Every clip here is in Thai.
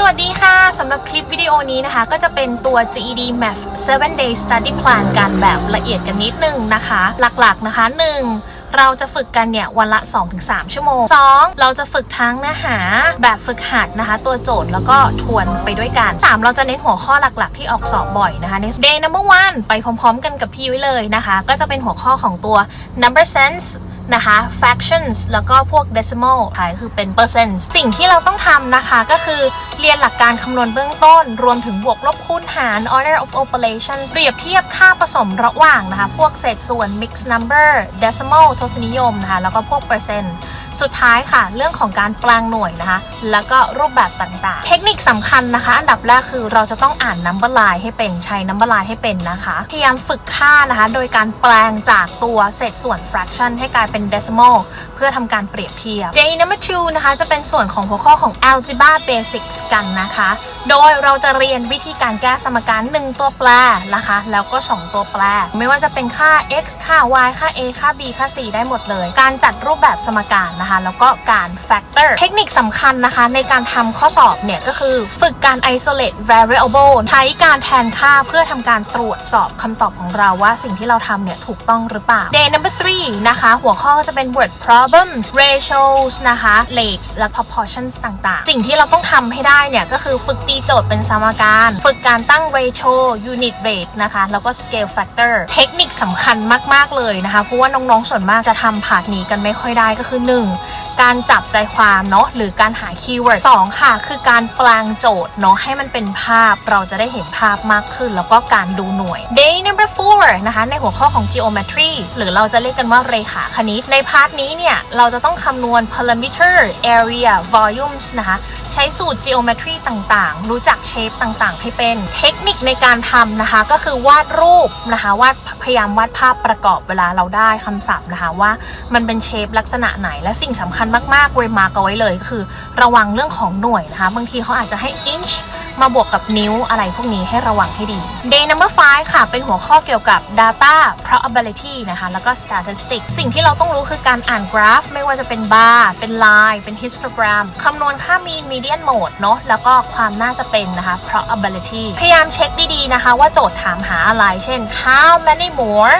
สวัสดีค่ะ สำหรับคลิปวิดีโอนี้นะคะ ก็จะเป็นตัว GED Math 7 Day Study Plan การแบบละเอียดกันนิดนึงนะคะ หลักๆนะคะ 1. เราจะฝึกกันเนี่ยวันละ 2-3 ชั่วโมง 2. เราจะฝึกทั้งเนื้อหาแบบฝึกหัดนะคะ ตัวโจทย์แล้วก็ทวนไปด้วยกัน 3. เราจะเน้นหัวข้อหลักๆ ที่ออกสอบบ่อยนะคะใน Day number one ไปพร้อมๆ กันกับพี่ไว้เลยนะคะ ก็จะเป็นหัวข้อของตัว number sense นะคะ fractions แล้วก็พวก decimal ท้ายคือเป็นเปอร์เซ็นต์สิ่งที่เราต้องทำนะคะก็คือเรียนหลักการคำนวณเบื้องต้น รวมถึงบวกลบคูณหาร order of operations เปรียบเทียบค่าผสมระหว่างนะคะ พวกเศษส่วน mixed number decimal ทศนิยมนะคะ แล้วก็พวกเปอร์เซ็นต์สุดท้ายค่ะ เรื่องของการแปลงหน่วยนะคะ แล้วก็รูปแบบต่างๆ เทคนิคสำคัญนะคะ อันดับแรกคือเราจะต้องอ่าน number line ให้เป็นใช้ number line ให้เป็นนะคะ พยายามฝึกค่านะคะ โดยการแปลงจากตัวเศษส่วน fraction ให้กลายเป็น decimal เพื่อทำการเปรียบเทียบ Day number two นะคะจะเป็นส่วนของหัวข้อของ algebra basics กันนะคะ โดยเราจะเรียนวิธีการแก้สมการ 1 ตัวแปรนะคะ แล้วก็ 2 ตัวแปร ไม่ว่าจะเป็นค่า x ค่า y ค่า a ค่า b ค่า c ได้หมดเลย การจัดรูปแบบสมการนะคะ แล้วก็การ factor เทคนิคสำคัญนะคะในการทำข้อสอบเนี่ยก็คือฝึกการ isolate variable ใช้การแทนค่าเพื่อทำการตรวจสอบคำตอบของเราว่าสิ่งที่เราทำเนี่ยถูกต้องหรือเปล่า Day number three นะคะ หัวข้อก็จะเป็น word problems ratios นะคะ legs และ proportions ต่างๆ สิ่งที่เราต้องทำให้ได้เนี่ย ก็คือฝึกตีโจทย์เป็นสมการ ฝึกการตั้ง ratio unit rate นะคะ แล้วก็ scale factor เทคนิคสำคัญมาก ๆ เลยนะคะ เพราะว่าน้อง ๆ ส่วนมากจะทำผาดนี้กันไม่ค่อยได้ก็คือ 1. การจับใจความเนาะหรือการหาคีย์เวิร์ดสองค่ะ คือการแปลงโจทย์เนาะให้มันเป็นภาพเราจะได้เห็นภาพมากขึ้น แล้วก็การดูหน่วย day number four นะคะ ในหัวข้อของ geometry หรือเราจะเรียกกันว่าเรขาคณิต ในพาร์ทนี้เนี่ย เราจะต้องคำนวณ perimeter area volumes นะคะ ใช้สูตร geometry ต่างๆ รู้จักเชฟต่างๆ ให้เป็นเทคนิคในการทำนะคะ ก็คือวาดรูปนะคะวาด ยายามวาดภาพประกอบเวลาเราได้คำศัพท์นะคะว่ามันเป็นเชฟลักษณะไหนและสิ่งสำคัญมากๆเวมาร์กเอาไว้เลยก็คือระวังเรื่องของหน่วยนะคะ บางทีเขาอาจจะให้ inch มาบวกกับนิ้วอะไรพวกนี้ให้ระวังให้ดี Day number five ค่ะ เป็นหัวข้อเกี่ยวกับ data probability นะคะ แล้วก็ statistics สิ่งที่เราต้องรู้คือการอ่านกราฟ ไม่ว่าจะเป็น bar เป็น line เป็น histogram คำนวณค่า mean median mode เนาะแล้วก็ความน่าจะเป็นนะคะ probability พยายามเช็คดีๆนะคะ ว่าโจทย์ถามหาอะไร เช่น how many more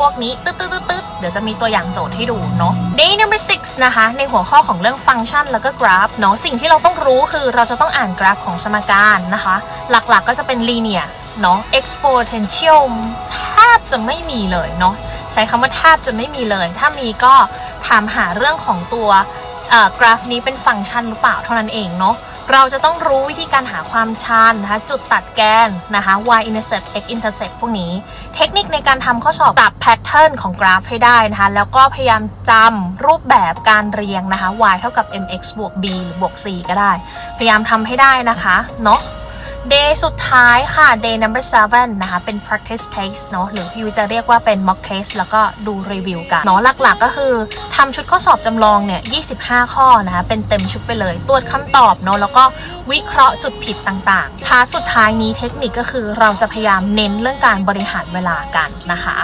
พวกนี้ตึ๊ดตึ๊ดตึ๊ดตึ๊ดเดี๋ยวจะมีตัวอย่างโจทย์ให้ดูเนาะ day number six นะคะ ในหัวข้อของเรื่องฟังก์ชันแล้วก็กราฟเนาะสิ่งที่เราต้องรู้คือเราจะต้องอ่านกราฟของสมการนะคะ หลักๆก็จะเป็น linear เนาะ exponential แทบจะไม่มีเลยเนาะใช้คำว่าแทบจะไม่มีเลย ถ้ามีก็ถามหาเรื่องของตัว กราฟนี้เป็นฟังก์ชันหรือเปล่าเท่านั้นเองเนาะเราจะต้องรู้วิธีการหาความชันนะคะจุดตัดแกนนะคะ y intercept x intercept พวกนี้ เทคนิคในการทำข้อสอบตับแพทเทิร์นของกราฟให้ได้นะคะ แล้วก็พยายามจำรูปแบบการเรียงนะคะ y เท่ากับ mx บวก b หรือบวก c ก็ได้ พยายามทำให้ได้นะคะ เนาะ Day สุดท้ายค่ะ Day number seven นะคะ เป็น practice test เนาะหรือพี่วิจะเรียกว่าเป็น mock test แล้วก็ดูรีวิวกันเนาะหลักๆ ก็คือทำชุดข้อสอบจำลองเนี่ย25 ข้อนะคะ เป็นเต็มชุดไปเลย ตรวจคำตอบเนาะแล้วก็วิเคราะห์จุดผิดต่างๆพาร์ทสุดท้ายนี้เทคนิคก็คือเราจะพยายามเน้นเรื่องการบริหารเวลากันนะคะ